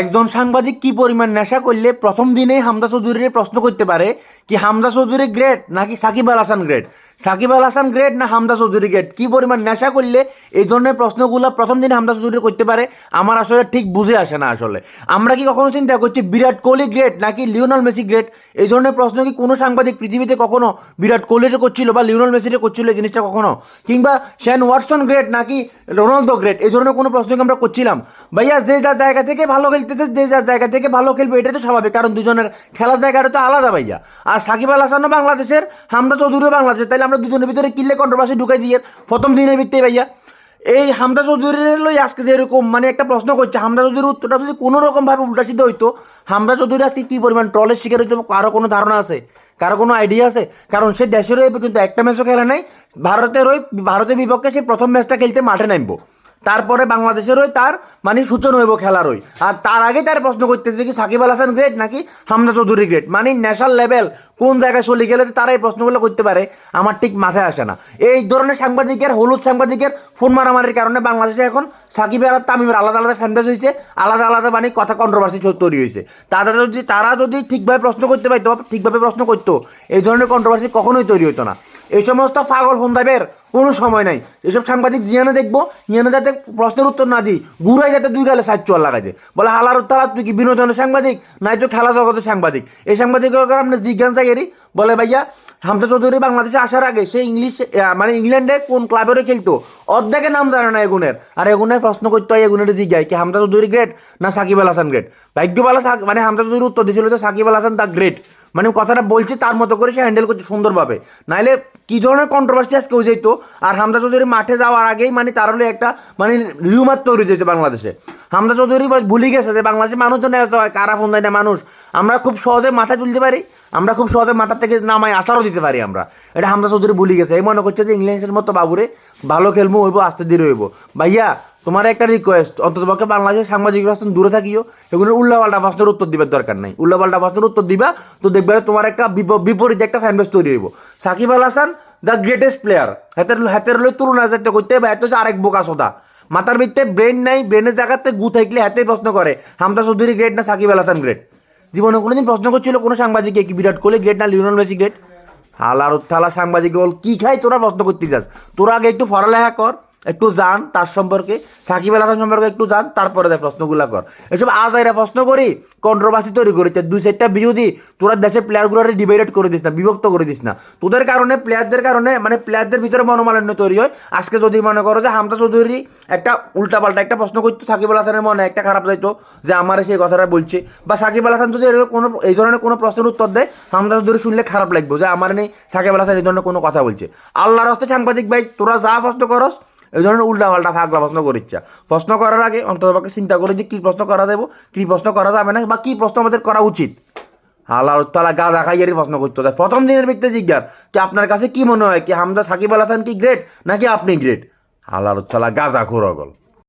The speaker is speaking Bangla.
একজন সাংবাদিক কি পরিমাণ নেশা করলে প্রথম দিনেই হামদা চৌধুরীর প্রশ্ন করতে পারে, কি হামদা চৌধুরী গ্রেট নাকি সাকিব আল হাসান গ্রেট সাকিব আল হাসান গ্রেট না হামদা চৌধুরী গ্রেট কি পরিমাণ নেশা করলে এই ধরনের প্রশ্নগুলো প্রথম দিনে হামদা চৌধুরী করতে পারে? আমার আসলে ঠিক বুঝে আসে না আসলে। আমরা কি কখনো চিন্তা করছি বিরাট কোহলি গ্রেট নাকি লিওনাল মেসি গ্রেট এই ধরনের প্রশ্ন কি কোনো সাংবাদিক পৃথিবীতে কখনো বিরাট কোহলিরে করছিল বা লিওনাল মেসিরে করছিল এই জিনিসটা কখনো? কিংবা শ্যান ওয়াটসন গ্রেট নাকি রোনালদো গ্রেট এই ধরনের কোনো প্রশ্ন কি আমরা করছিলাম? ভাইয়া, যে যার জায়গা থেকে ভালো খেলতেছে, যে যার জায়গা থেকে ভালো খেলবে, এটাই তো স্বাভাবিক। কারণ দুজনের খেলার জায়গাটা তো আলাদা ভাইয়া। আর সাকিব আল হাসানও বাংলাদেশের, হামদা চৌধুরীও বাংলাদেশের। আমরা দুজনের ভিতরে কিল্লে কন্ট্রোভার্সি ঢুকাই দিয়ে প্রথম দিনের ভিত্তি ভাইয়া। এই হামদা চৌধুরীর লই আজকে যে এরকম মানে একটা প্রশ্ন করছে হামদা চৌধুরীর উত্তরটা যদি কোনো রকমভাবে উল্টা সিদ্ধ হইতো হামদা চৌধুরী আজকে কী পরিমাণ ট্রলের শিকার হইতো, কারও কোনো ধারণা আছে? কারও কোনো আইডিয়া আছে? কারণ সে দেশের হয়ে কিন্তু একটা ম্যাচও খেলে নাই ভারতের ওই ভারতের বিপক্ষে সে প্রথম ম্যাচটা খেলতে মাঠে নামবো। তারপরে বাংলাদেশের ওই তার মানে সূচনা হইব ওই আর তার আগে তার প্রশ্ন করতেছে কি, সাকিব আল হাসান গ্রেট নাকি? হামদা চৌধুরী গ্রেট মানে ন্যাশনাল লেভেল কোন জায়গায় চলে গেলে তারা এই প্রশ্নগুলো করতে পারে, আমার ঠিক মাথায় আসে না। এই ধরনের সাংবাদিকের, হলুদ সাংবাদিকের ফোন মারামারির কারণে বাংলাদেশে এখন সাকিব আর তামিমের আলাদা আলাদা ফ্যানবেস হয়েছে আলাদা আলাদা মানে কথা কন্ট্রোভার্সি তৈরি হয়েছে তারা যদি তারা যদি ঠিকভাবে প্রশ্ন করতে পারতো, ঠিকভাবে প্রশ্ন করতো, এই ধরনের কন্ট্রোভার্সি কখনোই তৈরি হতো না। এই সমস্ত পাগল ফোনদাবের কোনো সময় নাই। এসব সাংবাদিক জিয়ানে দেখব, জিয়ানে যাতে প্রশ্নের উত্তর না দিই, ঘুরাই যাতে দুই গালে সাহায্য লাগাই দেয়। বলে, হালার তারা তুই কি বিনোদনের সাংবাদিক? নাই তো খেলা জগতের সাংবাদিক। এই সাংবাদিকের আপনি জিজ্ঞাসা করি, বলে, ভাইয়া হামজা চৌধুরী বাংলাদেশে আসার আগে সে ইংলিশ মানে ইংল্যান্ডে কোন ক্লাবেরও খেলতো? অর্ধেকের নাম জানে না এগুনের। আর এগুনের প্রশ্ন করতে হয় এগুনের জিজ্ঞায় কি হামজা চৌধুরী গ্রেট না সাকিব আল হাসান গ্রেট ভাগ্যবালা মানে হামজা চৌধুরী উত্তর দিয়েছিল যে সাকিব আল হাসান দ্য গ্রেট মানে কথাটা বলছে, তার মতো করে সে হ্যান্ডেল করছে সুন্দরভাবে। নাইলে কী ধরনের কন্ট্রোভার্সি আজকে হয়ে যেত আর হামদা চৌধুরী মাঠে যাওয়ার আগেই মানে তার হলে একটা মানে রিউমার তৈরি যেত বাংলাদেশে। হামদা চৌধুরী ভুলে গেছে যে বাংলাদেশে মানুষজন এত হয়, কারা ফোন দেয় না মানুষ? আমরা খুব সহজে মাথায় তুলতে পারি, আমরা খুব সহজে মাথার থেকে নামাই আশারও দিতে পারি আমরা। এটা হামদা চৌধুরী ভুলে গেছে। এই মনে করছে যে ইংল্যান্ডের মতো বাবুরে ভালো খেলব হইব আস্তে ধীরে হইব ভাইয়া তোমার একটা রিকোয়েস্ট অন্ততপক্ষে বাংলাদেশের সাংবাদিক রাস্তা দূরে থাকিও এগুলো উল্লাপাল্টা প্রশ্নের উত্তর দিবার দরকার নাই। উল্লাপাল্টা প্রশ্নের উত্তর দিবা, তো দেখবে তোমার একটা বিপ- বিপরীত একটা ফ্যানবেস তৈরি হইব। Shakib Al Hasan the greatest player হাতের হাতের লই তুলনা যাতে করতে হবে এত আরেক বোকা সোদা। মাথার ভিত্তে ব্রেন নাই ব্রেনের জায়গাতে গু থাকলে হাতে প্রশ্ন করে, হামদা চৌধুরী গ্রেট না সাকিব আল হাসান গ্রেট জীবনে কোনোদিন প্রশ্ন করছিল কোনো সাংবাদিক কি বিরাট কোহলি গ্রেট না লিওনাল মেসি গ্রেট হালার থালা সাংবাদিক বল, কি খাই তোরা প্রশ্ন করতে যাস? তোরা আগে একটু পড়ালেখা কর। একটু জান তার সম্পর্কে, সাকিব আল হাসান সম্পর্কে একটু জান তারপরে দেখ প্রশ্নগুলা কর। এসব আজ এরা প্রশ্ন করি কন্ট্রোভার্সি তৈরি করেছে দুই চারটা বিরোধী তোরা দেশের প্লেয়ারগুলোরে ডিভাইডেড করে দিস না, বিভক্ত করে দিস না। তোদের কারণে প্লেয়ারদের কারণে মানে প্লেয়ারদের ভিতরে মনোমালিন্য তৈরি হয়। আজকে যদি মনে করো যে হামদা চৌধুরী একটা উল্টাপাল্টা একটা প্রশ্ন করতো, সাকিব আল হাসানের মনে একটা খারাপ যাইতো, যে আমার সেই কথাটা বলছে। বা সাকিব আল হাসান যদি এরকম কোনো, এই ধরনের কোনো প্রশ্নের উত্তর দেয় হামদা চৌধুরী শুনলে খারাপ লাগবে, যে আমার নেই, সাকিব আল হাসান এই ধরনের কোনো কথা বলছে। আল্লাহর হস্তে সাংবাদিক ভাই, তোরা যা প্রশ্ন করস এই ধরনের উল্টা পাল্টা ফাগলা প্রশ্ন করিচ্ছা। প্রশ্ন করার আগে অন্ততপক্ষে চিন্তা করে যে কী প্রশ্ন করা দেবো, কী প্রশ্ন করা যাবে না, বা কী প্রশ্ন আমাদের করা উচিত। হালার তালা গা দেখাইয়ারই প্রশ্ন করতে হয়। প্রথম দিনের ভিত্তিতে জিজ্ঞাস, কি আপনার কাছে কি মনে হয়, কি হামদা সাকিব আল হাসান কি গ্রেট নাকি আপনি গ্রেট হালার তালা গাজা খোরগল